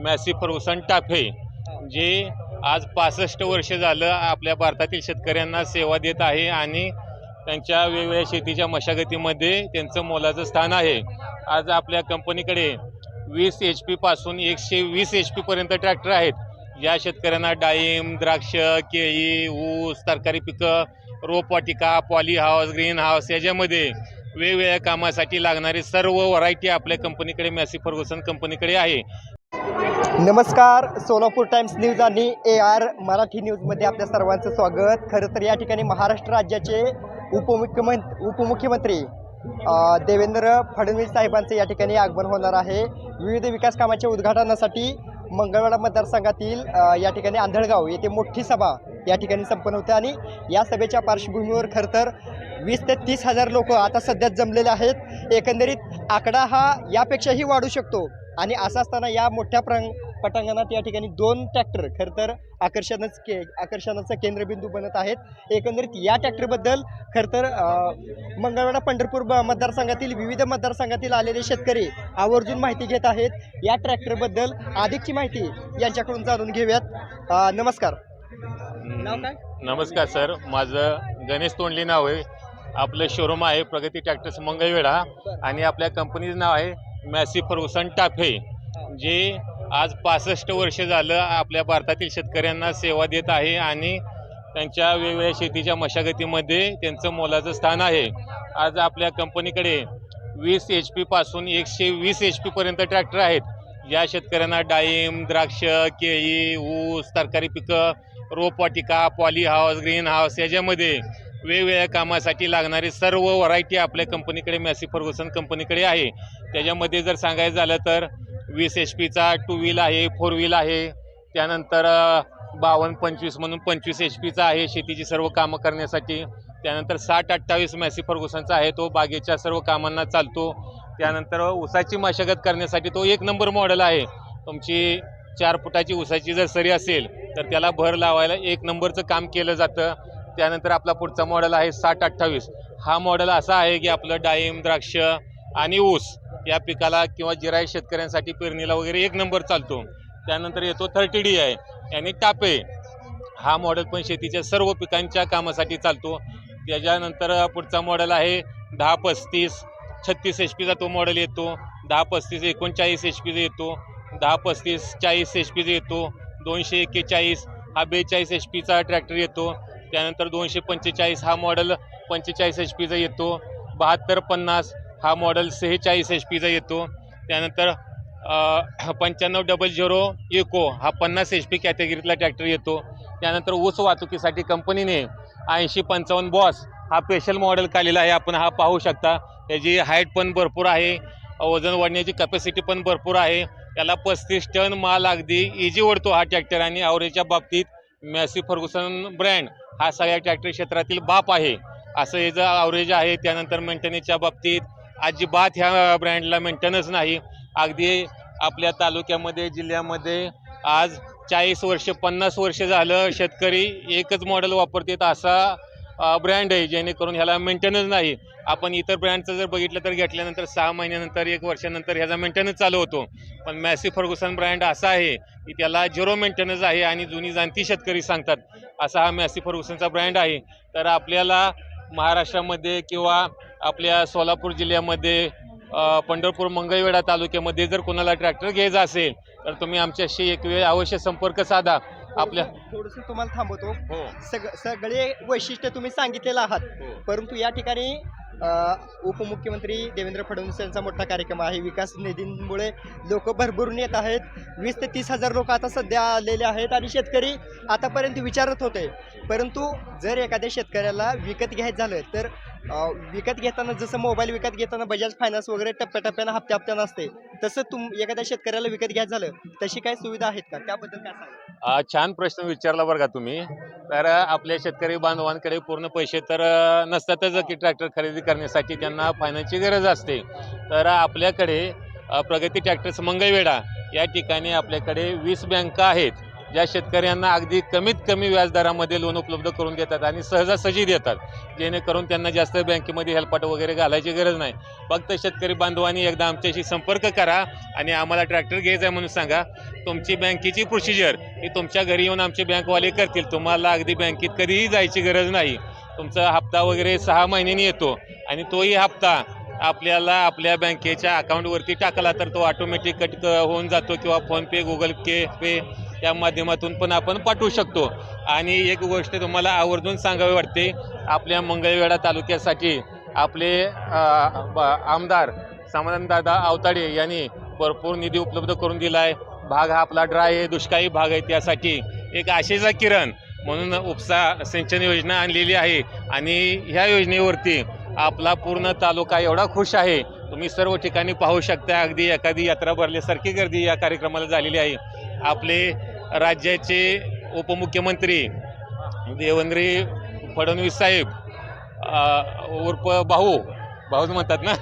Messi Ferguson TAFE जे आज पासष्ट वर्ष झालं आपल्या भारतातील शेतकऱ्यांना सेवा देत आहे आणि त्यांच्या वेगवेगळ्या शेतीच्या मशागतीमध्ये त्यांचं मोलाचं स्थान आहे. आज आपल्या कंपनीकडे वीस एच पीपासून एकशे वीस एच पीपर्यंत ट्रॅक्टर आहेत. या शेतकऱ्यांना डाळिंब द्राक्ष केळी ऊस तरकारी पिकं रोपवाटिका पॉली हाऊस ग्रीन हाऊस याच्यामध्ये वेगवेगळ्या कामासाठी लागणारी सर्व व्हरायटी आपल्या कंपनीकडे मॅसी फर्गुसन कंपनीकडे आहे. नमस्कार सोलापूर टाइम्स न्यूज आणि ए आर मराठी न्यूजमध्ये आपल्या सर्वांचं स्वागत. खरं तर या ठिकाणी महाराष्ट्र राज्याचे उपमुख्यमंत्री उपमुख्यमंत्री देवेंद्र फडणवीस साहेबांचं या ठिकाणी आगमन होणार आहे. विविध विकास कामाच्या उद्घाटनासाठी मंगळवाडा मतदारसंघातील या ठिकाणी आंधळगाव येथे मोठी सभा या ठिकाणी संपन्न होते आणि या सभेच्या पार्श्वभूमीवर खरं तर वीस ते तीस हजार लोक आता सध्या जमलेले आहेत. एकंदरीत आकडा हा यापेक्षाही वाढू शकतो. आणि असं असताना या मोठ्या प्रंग पटांगणात या ठिकाणी दोन ट्रॅक्टर खरं तर आकर्षणच के आकर्षणाचा केंद्रबिंदू बनत आहेत. एकंदरीत या ट्रॅक्टरबद्दल खरं तर मंगळवाडा पंढरपूर मतदारसंघातील विविध मतदारसंघातील आलेले शेतकरी आवर्जून माहिती घेत आहेत. या ट्रॅक्टरबद्दल अधिकची माहिती यांच्याकडून जाणून घेऊयात. नमस्कार. नाव काय? नमस्कार सर. माझं गणेश तोंडले नाव आहे. आपलं शोरूम आहे प्रगती ट्रॅक्टर्स मंगळवेढा आणि आपल्या कंपनीचं नाव आहे मॅसी फर्गुसन टाफे जे आज पासष्ट वर्ष झालं आपल्या भारतातील शेतकऱ्यांना सेवा देत आहे आणि त्यांच्या वेगवेगळ्या शेतीच्या मशागतीमध्ये त्यांचं मोलाचं स्थान आहे. आज आपल्या कंपनीकडे वीस एच पीपासून एकशे वीस एच पीपर्यंत ट्रॅक्टर आहेत. या शेतकऱ्यांना डाळिंब द्राक्ष केळी ऊस तरकारी पिकं रोपवाटिका पॉली हाऊस ग्रीन हाऊस याच्यामध्ये वेगवेगळ्या कामासाठी लागणारी सर्व व्हरायटी आपल्या कंपनीकडे मॅसी फर्गुसन कंपनीकडे आहे. त्याच्यामध्ये जर सांगायचं झालं तर वीस एच पीचा टू व्हील आहे फोर व्हील आहे. त्यानंतर बावन्न पंचवीस म्हणून पंचवीस एच पीचा आहे शेतीची सर्व कामं करण्यासाठी. त्यानंतर साठ अठ्ठावीस मॅसी फर्गुसनचा आहे तो बागेच्या सर्व कामांना चालतो. त्यानंतर ऊसाची मशागत करण्यासाठी तो एक नंबर मॉडेल आहे. तुमची चार फुटाची ऊसाची जर सरी असेल तर त्याला भर लावायला एक नंबरचं काम केलं जातं. त्यानंतर आपला पुढचा मॉडेल आहे साठ अठ्ठावीस. हा मॉडेल असा आहे की आपलं डाळिंब द्राक्ष आणि ऊस या पिकाला किंवा जिराय शेतकऱ्यांसाठी पेरणीला वगैरे एक नंबर चालतो. त्यानंतर येतो थर्टी डी आहे आणि टापे हा मॉडेल पण शेतीच्या सर्व पिकांच्या कामासाठी चालतो. त्याच्यानंतर पुढचा मॉडेल आहे दहा पस्तीस छत्तीस एच पीचा तो मॉडेल येतो. दहा पस्तीस एकोणचाळीस एच पीचा येतो. दहा पस्तीस चाळीस एच पीचा येतो. दोनशे एक्केचाळीस हा बेचाळीस एच पीचा ट्रॅक्टर येतो. त्यानंतर दोनशे पंचेचाळीस हा मॉडेल पंचेचाळीस एच पीचा येतो. बहात्तर पन्नास हा मॉडेल सेहेचाळीस एच पीचा येतो. त्यानंतर पंच्याण्णव डबल झिरो इको हा पन्नास एच पी कॅटेगरीतला ट्रॅक्टर येतो. त्यानंतर ऊस वाहतुकीसाठी कंपनीने ऐंशी पंचावन्न बॉस हा स्पेशल मॉडेल काढलेला आहे. आपण हा पाहू शकता. त्याची हाईट पण भरपूर आहे. वजन वाढण्याची कॅपॅसिटी पण भरपूर आहे. त्याला पस्तीस टन माल अगदी इजी ओढतो हा ट्रॅक्टर आणि आवरेजच्या बाबतीत मॅसी फर्गुसन ब्रँड हा सगळ्या ट्रॅक्टर क्षेत्रातील बाप आहे. असं याचं आवरेज आहे त्यानंतर मेंटेनन्सच्या बाबतीत अजिबात ह्या ब्रँडला मेंटेनन्स नाही. अगदी आपल्या तालुक्यामध्ये जिल्ह्यामध्ये आज चाळीस वर्ष पन्नास वर्ष झालं शेतकरी एकच मॉडेल वापरतात असा ब्रँड आहे जेणेकरून ह्याला मेंटेनन्स नाही. आपण इतर ब्रँडचं जर बघितलं तर घेतल्यानंतर सहा महिन्यानंतर एक वर्षानंतर ह्याचा मेंटेनन्स चालू होतो. पण मॅसी फर्गुसन ब्रँड असा आहे की त्याला झिरो मेंटेनन्स आहे आणि जुनी जाणती शेतकरी सांगतात. असा हा मॅसी फर्गुसनचा ब्रँड आहे. तर आपल्याला महाराष्ट्रामध्ये किंवा आपल्या सोलापूर जिल्ह्यामध्ये पंढरपूर मंगळवेढा तालुक्यामध्ये जर कोणाला ट्रॅक्टर घ्यायचा असेल तर तुम्ही आमच्याशी एक वेळ अवश्य संपर्क साधा. आपल्या थोडंसं तुम्हाला थांबवतो. हो. सग सगळे वैशिष्ट्य तुम्ही सांगितलेलं आहात. परंतु या ठिकाणी अ, उपमुख्यमंत्री देवेंद्र फडणवीस यांचा मोठा कार्यक्रम आहे. विकास निधींमुळे लोक भरभरून येत आहेत. वीस ते तीस हजार लोक आता सध्या आलेले आहेत आणि शेतकरी आतापर्यंत विचारत होते. परंतु जर एखाद्या शेतकऱ्याला विकत घ्यायचं झालं तर विकत घेताना जसं मोबाईल विकत घेताना बजाज फायनान्स वगैरे टप्प्याटप्प्यानं हप्त्या हप्त्यानं असते तसं तुम एखाद्या शेतकऱ्याला विकत घ्यायचं झालं तशी काय सुविधा आहेत का? त्याबद्दल काय सांगा छान प्रश्न विचारला बरं का तुम्ही. तर आपल्या शेतकरी बांधवांकडे पूर्ण पैसे तर नसतातच की ट्रॅक्टर खरेदी करण्यासाठी त्यांना फायनान्सची गरज असते. तर आपल्याकडे प्रगती ट्रॅक्टर्स मंगळवेढा या ठिकाणी आपल्याकडे वीस बँका आहेत. ज्या शेतकऱ्यांना अगदी कमीत कमी व्याजदरामध्ये लोन उपलब्ध करून देतात आणि सहजासहजी देतात जेणेकरून त्यांना जास्त बँकेमध्ये हेल्पाट वगैरे घालायची गरज नाही. फक्त शेतकरी बांधवांनी एकदा आमच्याशी संपर्क करा आणि आम्हाला ट्रॅक्टर घ्यायचा आहे म्हणून सांगा. तुमची बँकेची प्रोसिजर ही तुमच्या घरी येऊन आमचे बँकवाले करतील. तुम्हाला अगदी बँकेत कधीही जायची गरज नाही. तुमचा हप्ता वगैरे सहा महिन्यांनी येतो आणि तोही हप्ता आपल्याला आपल्या बँकेच्या अकाउंटवरती टाकला तर तो ऑटोमॅटिक कट क- होऊन जातो किंवा फोनपे गुगल पे पे या माध्यमातून पण आपण पाठवू शकतो. आणि एक गोष्ट तुम्हाला आवर्जून सांगावी वाटते आपल्या मंगळवेढा तालुक्यासाठी आपले ब- आमदार समाधानदादा आवताडे यांनी भरपूर निधी उपलब्ध करून दिला आहे भाग हा आपला ड्राय आहे दुष्काळी भाग आहे त्यासाठी. एक आशेचा किरण म्हणून उपसा सिंचन योजना आणलेली आहे. आणि ह्या योजनेवरती आपला पूर्ण तालुका एवढा खुश आहे. तुम्ही सर्व ठिकाणी पाहू शकता. अगदी एखादी यात्रा भरल्यासारखी गर्दी या कार्यक्रमाला झालेली आहे. आपले राज्याचे उपमुख्यमंत्री देवेंद्री फडणवीस साहेब उर्फ भाऊ भाऊच म्हणतात ना?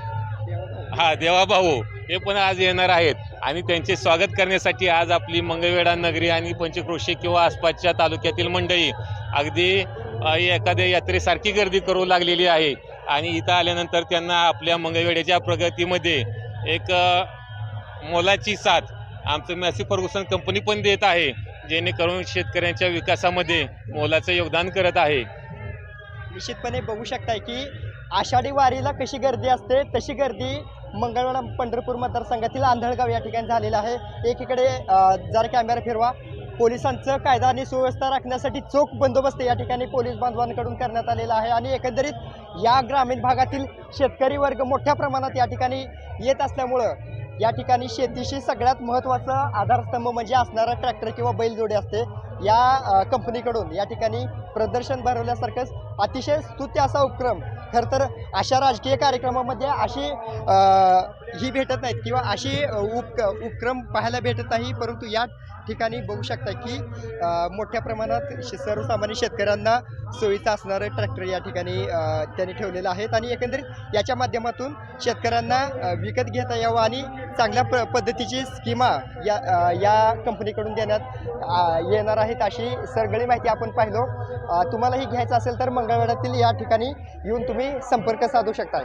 हा देवा भाऊ हे पण आज येणार आहेत. आणि त्यांचे स्वागत करण्यासाठी आज आपली मंगळवेढा नगरी आणि पंचक्रोशी किंवा आसपासच्या तालुक्यातील मंडळी अगदी एखाद्या यात्रेसारखी गर्दी करू लागलेली आहे. आणि इथं आल्यानंतर त्यांना आपल्या मंगळवेड्याच्या प्रगतीमध्ये एक मोलाची साथ आमचं मॅसी फर्गुसन कंपनी पण देत आहे जेणेकरून शेतकऱ्यांच्या विकासामध्ये मोलाचं योगदान करत आहे. निश्चितपणे बघू शकताय की आषाढी वारीला कशी गर्दी असते तशी गर्दी मंगळवार पंढरपूर मतदारसंघातील आंधळगाव या ठिकाणी झालेलं आहे. एकीकडे जर कॅमेरा फिरवा पोलिसांचं कायदा आणि सुव्यवस्था राखण्यासाठी चोख बंदोबस्त या ठिकाणी पोलीस बांधवांकडून करण्यात आलेला आहे आणि एकंदरीत या ग्रामीण भागातील शेतकरी वर्ग मोठ्या प्रमाणात या ठिकाणी येत असल्यामुळं या ठिकाणी शेतीशी सगळ्यात महत्त्वाचा आधारस्तंभ म्हणजे असणारा ट्रॅक्टर किंवा बैलजोडी असते. या कंपनीकडून या ठिकाणी प्रदर्शन भरवल्यासारखंच अतिशय स्तुत्य असा उपक्रम. खरं तर अशा राजकीय कार्यक्रमामध्ये अशी ही भेटत नाहीत किंवा अशी उप उपक्रम पाहायला भेटत नाही परंतु या ठिकाणी बघू शकता की मोठ्या प्रमाणात सर्वसामान्य शेतकऱ्यांना सोयीचं असणारं ट्रॅक्टर या ठिकाणी त्यांनी ठेवलेलं आहेत आणि एकंदरीत याच्या माध्यमातून शेतकऱ्यांना विकत घेता यावं आणि चांगल्या प पद्धतीची स्कीमा या या कंपनीकडून देण्यात येणार आहेत अशी सगळी माहिती आपण पाहिलो. तुम्हालाही घ्यायचं असेल तर मंगळवेढ्यातील या ठिकाणी येऊन तुम्ही संपर्क साधू शकता